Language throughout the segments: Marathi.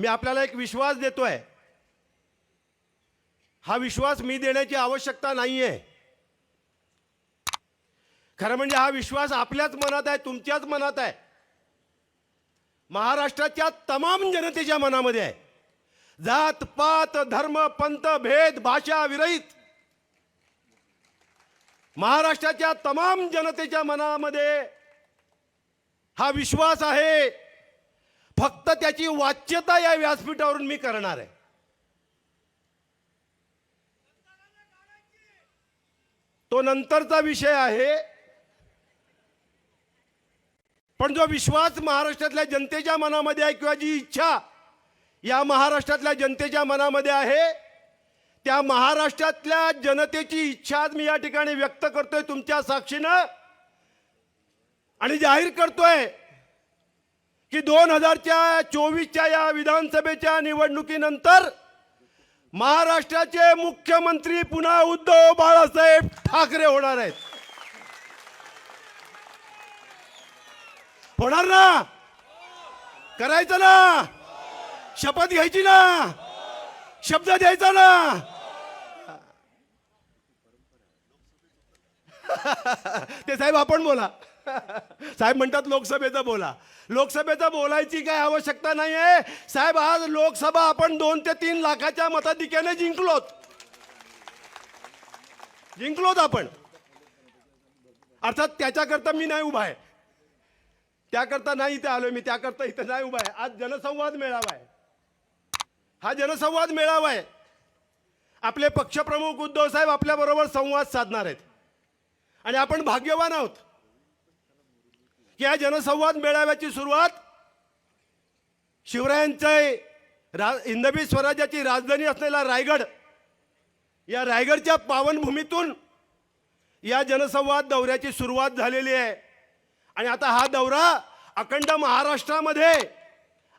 मी आपल्याला एक विश्वास देतोय. हा विश्वास मी देण्याची आवश्यकता नाही आहे खरं म्हणजे हा विश्वास आपल्याच मनात आहे तुमच्याच मनात आहे. महाराष्ट्राच्या तमाम जनतेच्या मनामध्ये आहे. जात पात धर्म पंथ भेद भाषा विरहित. महाराष्ट्राच्या तमाम जनतेच्या मनामध्ये हा विश्वास आहे. फक्त त्याची वाच्यता या व्यासपीठावरून मी करणार आहे. तो नंतरचा विषय आहे. पण जो विश्वास महाराष्ट्रातल्या जनतेच्या मनामध्ये आहे किंवा जी इच्छा या महाराष्ट्रातल्या जनतेच्या मनामध्ये आहे त्या महाराष्ट्रातल्या जनतेची इच्छा आज मी या ठिकाणी व्यक्त करतोय तुमच्या साक्षीनं आणि जाहीर करतोय. की दोन हजारच्या चोवीसच्या या विधानसभेच्या निवडणुकीनंतर महाराष्ट्राचे मुख्यमंत्री पुन्हा उद्धव बाळासाहेब ठाकरे होणार आहेत. होणार ना? करायचं ना? शपथ घ्यायची ना? शब्द द्यायचा ना? ते साहेब आपण बोला. साहेब म्हणतात लोकसभेचं बोला. लोकसभेचं बोलायची काय आवश्यकता नाही आहे साहेब आज लोकसभा आपण दोन ते तीन लाखाच्या मताधिक्याने जिंकलोत. जिंकलोत आपण. अर्थात त्याच्याकरता मी नाही उभा आहे. त्याकरता नाही इथे आलोय मी त्याकरता इथे नाही उभा आहे. आज जनसंवाद मेळावा आहे. हा जनसंवाद मेळावा आहे. आपले पक्षप्रमुख उद्धव साहेब आपल्याबरोबर संवाद साधणार आहेत. आणि आपण भाग्यवान आहोत. या जनसंवाद मेळाव्याची सुरुवात शिवरायांचे रा हिंदवी स्वराज्याची राजधानी असलेला रायगड या रायगडच्या पावनभूमीतून या जनसंवाद दौऱ्याची सुरुवात झालेली आहे. आणि आता हा दौरा अखंड महाराष्ट्रामध्ये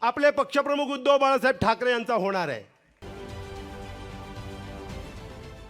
आपले पक्षप्रमुख उद्धव बाळासाहेब ठाकरे यांचा होणार आहे.